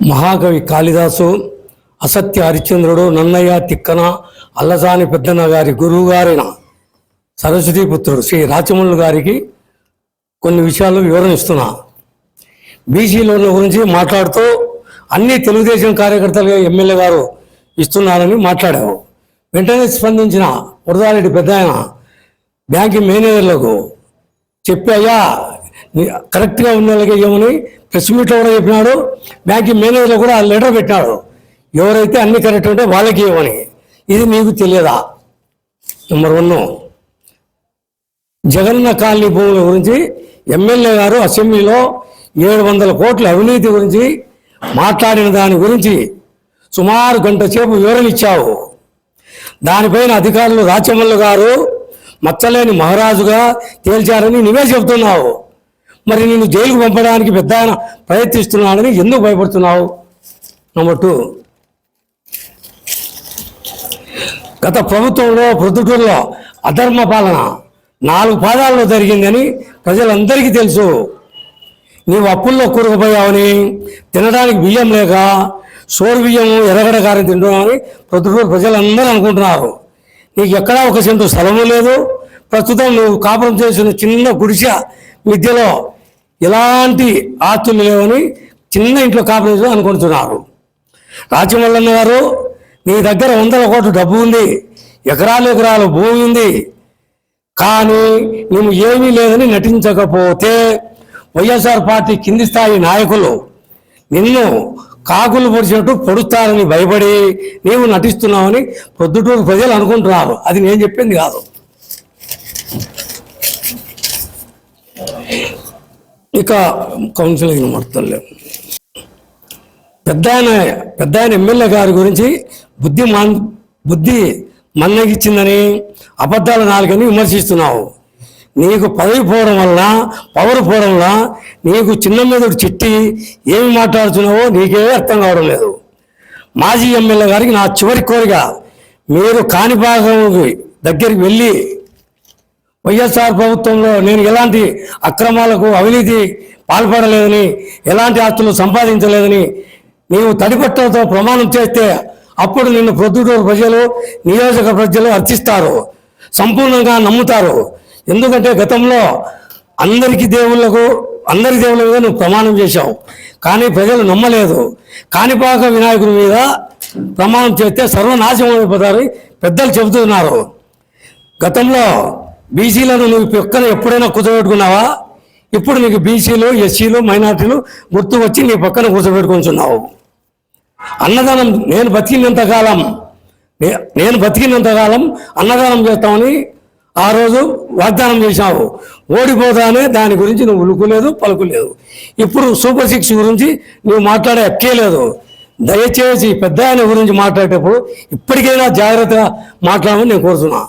మహాకవి కాళిదాసు అసత్య హరిశ్చంద్రుడు నన్నయ్య తిక్కన అల్లసాని పెద్దన్న గారి గురువు గారైన సరస్వతీపుత్రుడు శ్రీ రాచమల్లు గారికి కొన్ని విషయాలు వివరణ ఇస్తున్నా బీసీలోల గురించి మాట్లాడుతూ అన్ని తెలుగుదేశం కార్యకర్తలుగా ఎమ్మెల్యే గారు ఇస్తున్నారని మాట్లాడావు వెంటనే స్పందించిన వరదారెడ్డి పెద్ద ఆయన బ్యాంకు మేనేజర్లకు చెప్పాయా కరెక్ట్గా ఉన్న వాళ్ళకి ఇవ్వమని ప్రెస్ మీట్లో కూడా చెప్పినాడు. బ్యాంక్ మేనేజర్లు కూడా లెటర్ పెట్టాడు ఎవరైతే అన్ని కరెక్ట్ ఉంటే వాళ్ళకి ఇవ్వమని ఇది మీకు తెలియదా? Number one. జగన్న కాలనీ భూముల గురించి ఎమ్మెల్యే గారు అసెంబ్లీలో ఏడు వందల కోట్ల అవినీతి గురించి మాట్లాడిన దాని గురించి సుమారు గంట సేపు వివరణ ఇచ్చావు దానిపైన అధికారులు రాచమల్లు గారు మచ్చలేని మహారాజుగా తేల్చారని నువ్వే చెబుతున్నావు. మరి నేను జైలుకు పంపడానికి పెద్ద ఆయన ప్రయత్నిస్తున్నాడని ఎందుకు భయపడుతున్నావు? నెంబర్ టూ గత ప్రభుత్వంలో ప్రొద్దుటూరులో అధర్మ పాలన నాలుగు పాదాల్లో జరిగిందని ప్రజలందరికీ తెలుసు. నీవు అప్పుల్లో కూరుకుపోయావని తినడానికి బియ్యం లేక సోరు బియ్యం ఎర్రగడ్డ కారం తింటున్నామని ప్రొద్దుటూరు ప్రజలందరూ అనుకుంటున్నారు. నీకు ఎక్కడా ఒక సెంటు స్థలము లేదు. ప్రస్తుతం నువ్వు కాపురం చేసిన చిన్న గుడిసె మిద్దెలో ఎలాంటి ఆస్తులు లేవని చిన్న ఇంట్లో కాపురం అనుకుంటున్నారు. రాజమల్లన్న గారు నీ దగ్గర వందల కోట్ల డబ్బు ఉంది. ఎకరాలు ఎకరాలు భూమి ఉంది. కానీ నువ్వు ఏమీ లేదని నటించకపోతే వైఎస్ఆర్ పార్టీ కింది స్థాయి నాయకులు నిన్ను కాకులు పొడిచినట్టు పొడుస్తారని భయపడి నీవు నటిస్తున్నావని పొద్దుటూరు ప్రజలు అనుకుంటున్నారు. అది నేను చెప్పింది కాదు. ఇక కౌన్సిలింగ్ మొత్తంలో పెద్ద ఆయన పెద్ద ఆయన ఎమ్మెల్యే గారి గురించి బుద్ధి మన్ బుద్ధి మన్నగిచ్చిందని అబద్ధాలు నాలుగని విమర్శిస్తున్నావు. నీకు పదవి పోవడం వలన పవర్ పోవడం వల్ల నీకు చిన్న మీదడు చిట్టి ఏమి మాట్లాడుతున్నావో నీకే అర్థం కావడం లేదు. మాజీ ఎమ్మెల్యే గారికి నా చివరి కోరిక మీరు కాణిపాకం దగ్గరికి వెళ్ళి వైఎస్ఆర్ ప్రభుత్వంలో నేను ఎలాంటి అక్రమాలకు అవినీతి పాల్పడలేదని ఎలాంటి ఆస్తులు సంపాదించలేదని నీవు తడిపట్టలతో ప్రమాణం చేస్తే అప్పుడు నిన్ను ప్రొద్దుటూరు ప్రజలు నియోజక ప్రజలు అర్చిస్తారు సంపూర్ణంగా నమ్ముతారు. ఎందుకంటే గతంలో అందరికీ దేవుళ్ళకు అందరి దేవుళ్ళ మీద నువ్వు ప్రమాణం చేశావు. కానీ ప్రజలు నమ్మలేదు. కాణిపాక వినాయకుడి మీద ప్రమాణం చేస్తే సర్వనాశనం అయిపోతారని పెద్దలు చెబుతున్నారు. గతంలో బీసీలను నువ్వు పక్కన ఎప్పుడైనా కూర్చోబెట్టుకున్నావా? ఇప్పుడు నీకు బీసీలు ఎస్సీలు మైనార్టీలు గుర్తు వచ్చి నీ పక్కన కూర్చోబెట్టుకుంటున్నావు. అన్నదానం నేను బతికినంత కాలం నేను బతికినంత కాలం అన్నదానం చేస్తామని ఆ రోజు వాగ్దానం చేశావు. ఓడిపోతానే దాని గురించి నువ్వు ఉలుకులేదు పలుకులేదు. ఇప్పుడు సూపర్ సిక్స్ గురించి నువ్వు మాట్లాడే హక్కే లేదు. దయచేసి పెద్ద ఆయన గురించి మాట్లాడేటప్పుడు ఇప్పటికైనా జాగ్రత్తగా మాట్లాడమని నేను కోరుతున్నాను